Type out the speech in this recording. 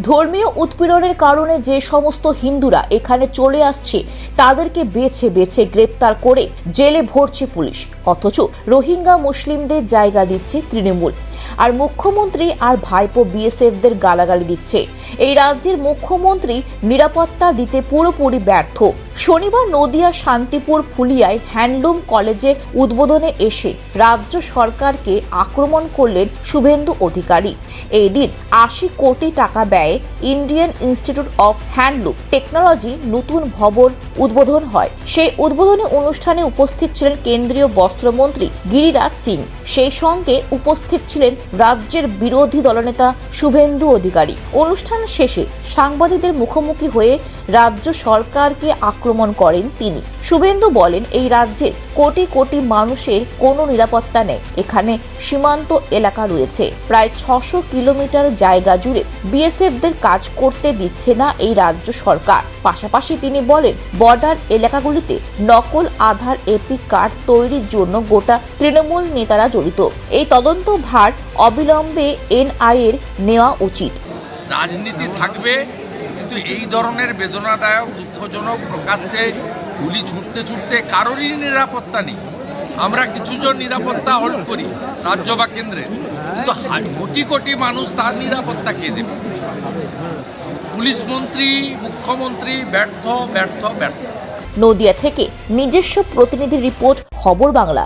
ধর্মীয় উৎপীড়নের কারণে যে সমস্ত হিন্দুরা এখানে চলে আসছে, তাদেরকে বেছে বেছে গ্রেপ্তার করে জেলে ভরছে পুলিশ। অথচ রোহিঙ্গা মুসলিমদের জায়গা দিচ্ছে তৃণমূল। আর মুখ্যমন্ত্রী আর ভাইপো বিএসএফদের গালাগালি দিচ্ছে। এই রাজ্যের মুখ্যমন্ত্রী নিরাপত্তা দিতে পুরোপুরি ব্যর্থ। শনিবার নদিয়া শান্তিপুর ফুলিয়ায় হ্যান্ডলুম কলেজে উদ্বোধনে এসে রাজ্য সরকারকে আক্রমণ করলেন শুভেন্দু অধিকারী। এই দিন আশি কোটি টাকা ব্যয়ে Indian Institute of Handloom Technology নতুন ভবন উদ্বোধন হয়। সেই উদ্বোধনী অনুষ্ঠানে উপস্থিত ছিলেন কেন্দ্রীয় বস্ত্রমন্ত্রী গিরিরাজ সিং। সেই সঙ্গে উপস্থিত ছিলেন রাজ্যের বিরোধী দলনেতা শুভেন্দু অধিকারী। অনুষ্ঠান শেষে সাংবাদিকদের মুখোমুখি হয়ে রাজ্য সরকারকে আক্রমণ করেন তিনি। শুভেন্দু বলেন, এই রাজ্যের কোটি কোটি মানুষের কোনো নিরাপত্তা নেই। এখানে সীমান্ত এলাকা রয়েছে। প্রায় ছশো কিলোমিটার জায়গা জুড়ে বিএসএফদের কাজ করতে দিচ্ছে না এই রাজ্য সরকার। পাশাপাশি তিনি বলেন, বর্ডার এলাকাগুলিতে নকল আধার এপি কার্ড তৈরির জন্য গোটা তৃণমূল নেতারা জড়িত। এই তদন্ত ভার অবিলম্বে এনআই এর নেওয়া উচিত। রাজনীতি থাকবে কিন্তু এই ধরনের বেদনাদায়ক দুঃখজনক প্রকাশ্যে গুলি ছুটতে ছুটতে কারোরই নিরাপত্তা নেই। আমরা কিছুজন নিরাপত্তা হোল্ড করি রাজ্য বা কেন্দ্রে কিন্তু কোটি কোটি মানুষ তার নিরাপত্তা কে দেবে? পুলিশ মন্ত্রী মুখ্যমন্ত্রী ব্যর্থ ব্যর্থ ব্যর্থ। নদিয়া থেকে নিজস্ব প্রতিনিধি রিপোর্ট খবর বাংলা।